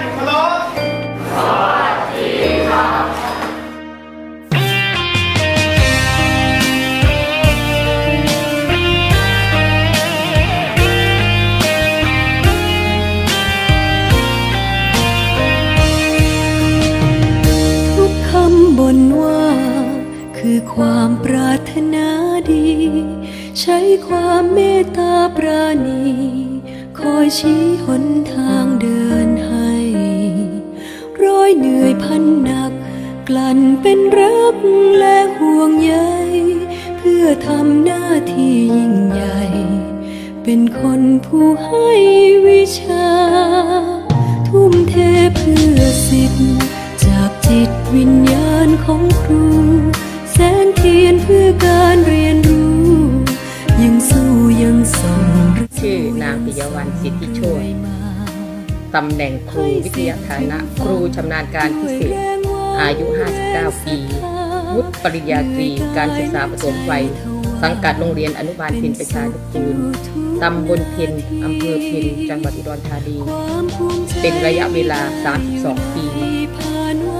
นเคารพทุกคำบนว่า คือความปรารถนาดี ใช้ความเมตตาปราณี คอยชี้หนทางเดินห้ ร้อยเหนื่อยพันหนัก กลั่นเป็นรักและห่วงใยเพื่อทำหน้าที่ยิ่งใหญ่ เป็นคนผู้ให้วิชา ทุ่มเทเพื่อสิทธิ์จากจิตวิญญาณของครู แสงเทียนเพื่อการเรียนรู้ ยังสู้ยังส่งชื่อนางปิยวันสิทธิโชย ตำแหน่งครูวิทยาฐานะ ครูชำนาญการพิเศษ อายุ 59 ปี วุฒิปริญญาตรีการศึกษาประถมวัย สังกัดโรงเรียนอนุบาลเพ็ญประชานุกูลตำบลเพ็ญอำเภอเพ็ญจังหวัดอุดรธานี เป็นระยะเวลา 32 ปี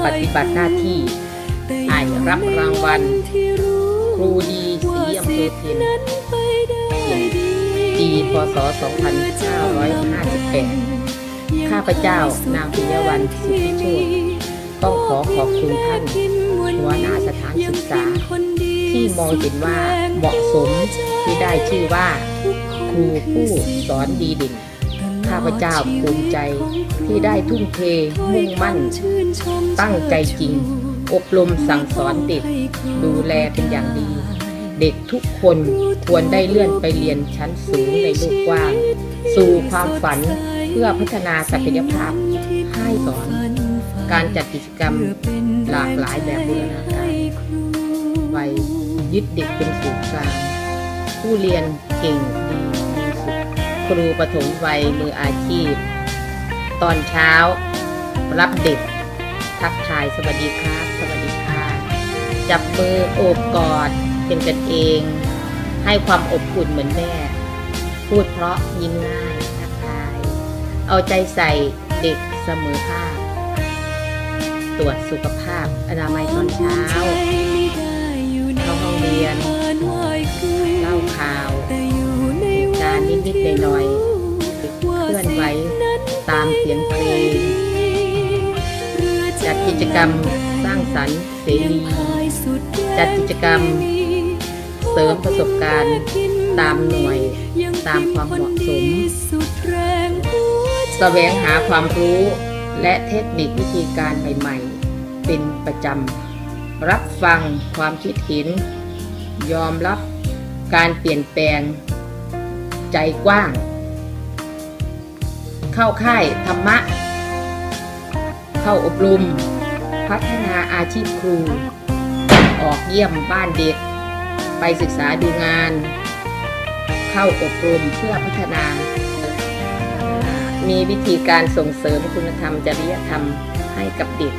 ปฏิบัติหน้าที่ให้รับรางวัล ครูดีสีอำเภอเพ็ญปีพศ 2558 ข้าพเจ้านางปิยวันสิทธิโชคต้องขอขอบคุณท่านหัวหน้าสถานศึกษา ที่มองเห็นว่าเหมาะสมที่ได้ชื่อว่าครูผู้สอนดีเด่นข้าพเจ้าภูมิใจที่ได้ทุ่มเทมุ่งมั่น ตั้งใจจริง อบรมสั่งสอนเด็ก ดูแลเป็นอย่างดี เด็กทุกคนควรได้เลื่อนไปเรียนชั้นสูงในโลกกว้าง สู่ความฝัน พื่อพัฒนาศักยภาพให้สอน การจัดกิจกรรมหลากหลายแบบบูรณาการไว้ยึดเด็กเป็นศูนย์กลาง ผู้เรียนเก่งดีมีสุขครูปฐมวัยมืออาชีพ ตอนเช้า รับเด็ก ทักทายสวัสดีครับ สวัสดีค่ะ จับมือโอบกอดเป็นกันเอง ให้ความอบอุ่นเหมือนแม่ พูดเพราะยิ้มง่าย เอาใจใส่เด็กเสมอภาค ตรวจสุขภาพอนามัยตอนเช้าเข้าห้องเรียน เล่าข่าวการนิดๆหน่อยๆเคลื่อนไหวตามเสียงเพลงจัดกิจกรรมสร้างสรรค์เสรีจัดกิจกรรมเสริมประสบการณ์ตามหน่วย ตามความเหมาะสม แสวงหาความรู้และเทคนิควิธีการใหม่ๆ เป็นประจำ รับฟังความคิดเห็น ยอมรับการเปลี่ยนแปลง ใจกว้าง เข้าค่ายธรรมะ เข้าอบรม พัฒนาอาชีพครู ออกเยี่ยมบ้านเด็ก ไปศึกษาดูงาน เข้าอบรมเพื่อพัฒนา มีวิธีการส่งเสริมคุณธรรมจริยธรรมให้กับเด็ก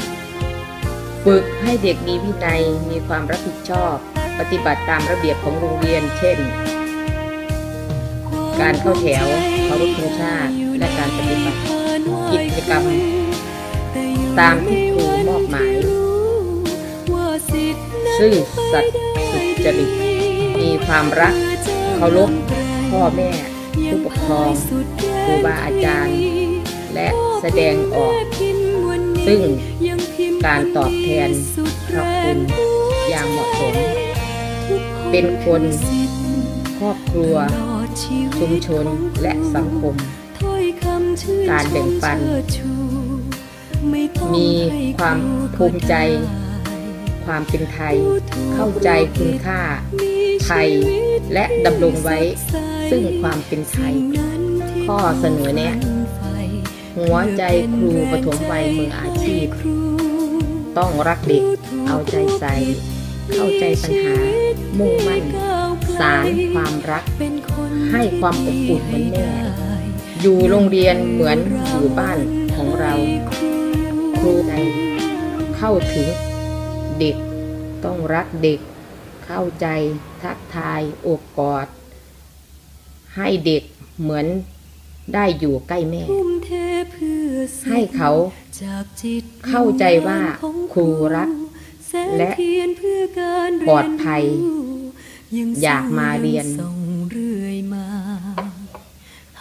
ฝึกให้เด็กมีวินัยมีความรับผิดชอบ ปฏิบัติตามระเบียบของโรงเรียน เช่น การเข้าแถวเคารพธงชาติ และการปฏิบัติกิจกรรม ตามที่ครูมอบหมาย ซื่อสัตย์สุจริต มีความรักเคารพพ่อแม่ ผู้ปกครองครูบาอาจารย์ และแสดงออก ซึ่งการตอบแทนพระคุณอย่างเหมาะสม เป็นคนครอบครัว ชุมชนและสังคม การแบ่งปัน มีความภูมิใจ ความเป็นไทย เข้าใจคุณค่า ไทย และดำรงไว้ ซึ่งความเป็นไทย ข้อเสนอแนะ หัวใจครูปฐมวัยมืออาชีพ ต้องรักเด็ก เอาใจใส่ เข้าใจปัญหา มุ่งมั่น สารความรัก ให้ความอบอุ่นเหมือนแม่ อยู่โรงเรียนเหมือนอยู่บ้านของเรา ครูในเข้าถึงเด็กต้องรักเด็ก เข้าใจทักทายโอบกอด ให้เด็กเหมือนได้อยู่ใกล้แม่ทุ่มเทเพื่อสิทธิ์ให้เขาจากจิตเข้าใจว่าครูรักแสงและเทียนเพื่อการเรียนปลอดภัยรู้งอยากมาเรียนส่งเรื่อยมา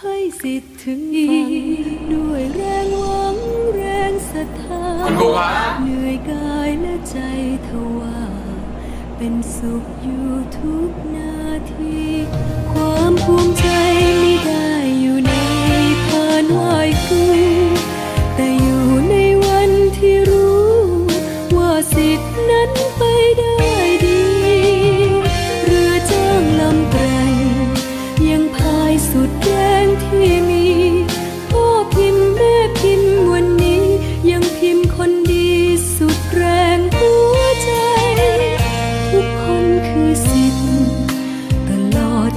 ให้สิทธิ์ถึงฝันด้วยแรงหวังแรงศรัทธาคุณครูครับเหนื่อยกายและใจทว่า เป็นสุขอยู่ทุกนาที ความภูมิใจไม่ได้อยู่ในพานไหวคือแต่อยู่ในวันที่รู้ ว่าสิทธินั้นไป